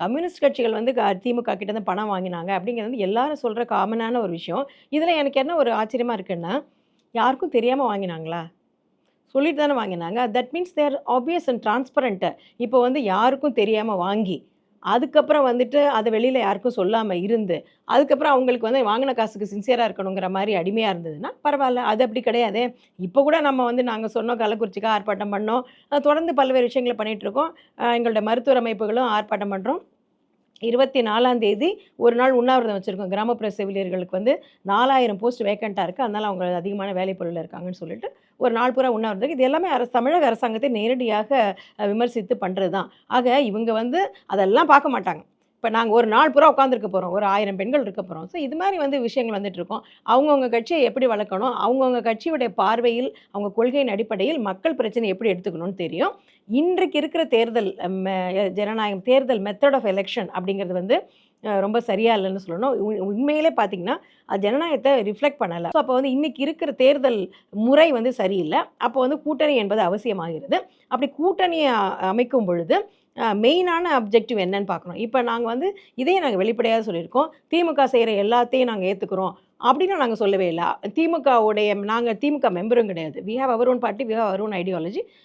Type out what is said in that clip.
Communist கட்சிகள் வந்து க திமுக கிட்ட தான் பணம் வாங்கினாங்க அப்படிங்கிறது வந்து எல்லாரும் சொல்கிற காமனான ஒரு விஷயம். இதில் எனக்கு என்ன ஒரு ஆச்சரியமாக இருக்குன்னா யாருக்கும் தெரியாமல் வாங்கினாங்களா? சொல்லிட்டு தானே வாங்கினாங்க that means they're obvious and transparent இப்போ வந்து யாருக்கும் தெரியாமல் வாங்கி அதுக்கப்புறம் வந்துட்டு அதை வெளியில் யாருக்கும் சொல்லாமல் இருந்து அதுக்கப்புறம் அவங்களுக்கு வந்து வாங்கின காசுக்கு சின்சியராக இருக்கணுங்கிற மாதிரி அடிமையாக இருந்ததுன்னா பரவாயில்ல. அது அப்படி கிடையாது. இப்போ கூட நம்ம வந்து நாங்கள் சொன்னோம் கள்ளக்குறிச்சிக்கு ஆர்ப்பாட்டம் பண்ணோம். தொடர்ந்து பல்வேறு விஷயங்களை பண்ணிகிட்ருக்கோம் எங்களோட மருத்துவ அமைப்புகளும் ஆர்ப்பாட்டம் பண்ணுறோம் இருபத்தி நாலாம் தேதி ஒரு நாள் உண்ணாவிரதம் வச்சுருக்கோம். கிராமப்புற செவிலியர்களுக்கு வந்து நாலாயிரம் போஸ்ட் வேக்கண்ட்டாக இருக்குது அதனால் அவங்க அதிகமான வேலைப்பொருளில் இருக்காங்கன்னு சொல்லிட்டு ஒரு நாள் பூரா உண்ணாவிரதம். இது எல்லாமே அரசு தமிழக அரசாங்கத்தை நேரடியாக விமர்சித்து பண்ணுறது தான் ஆக இவங்க வந்து அதெல்லாம் பார்க்க மாட்டாங்க. இப்போ நாங்கள் ஒரு நாள் பூரா உட்காந்துருக்க போகிறோம் ஒரு ஆயிரம் பெண்கள் இருக்க போகிறோம் ஸோ இது மாதிரி வந்து விஷயங்கள் வந்துட்டு இருக்கோம். அவங்கவுங்க கட்சியை எப்படி வளர்க்கணும்? அவங்கவுங்க கட்சியுடைய பார்வையில் அவங்க கொள்கையின் அடிப்படையில் மக்கள் பிரச்சனை எப்படி எடுத்துக்கணும்னு தெரியும். இன்றைக்கு இருக்கிற தேர்தல் ஜனநாயகம் தேர்தல் மெத்தட் ஆஃப் எலெக்ஷன் அப்படிங்கிறது வந்து ரொம்ப சரியா இல்லைன்னு சொல்லணும். உ- உண்மையிலே பார்த்தீங்கன்னா அது ஜனநாயகத்தை ரிஃப்ளெக்ட் பண்ணலை. ஸோ அப்போ வந்து இன்றைக்கி இருக்கிற தேர்தல் முறை வந்து சரியில்லை. அப்போ வந்து கூட்டணி என்பது அவசியமாகிறது. அப்படி கூட்டணியை அமைக்கும் பொழுது மெயினான அப்ஜெக்டிவ் என்னன்னு பார்க்கணும் இப்போ நாங்கள் வந்து இதையும் நாங்கள் வெளிப்படையாக சொல்லியிருக்கோம். திமுக செய்கிற எல்லாத்தையும் நாங்கள் ஏற்றுக்கிறோம் அப்படின்னு நாங்கள் சொல்லவே இல்லை. திமுகவுடைய நாங்கள் திமுக மெம்பரும் கிடையாது. We have our own party we have our own ideology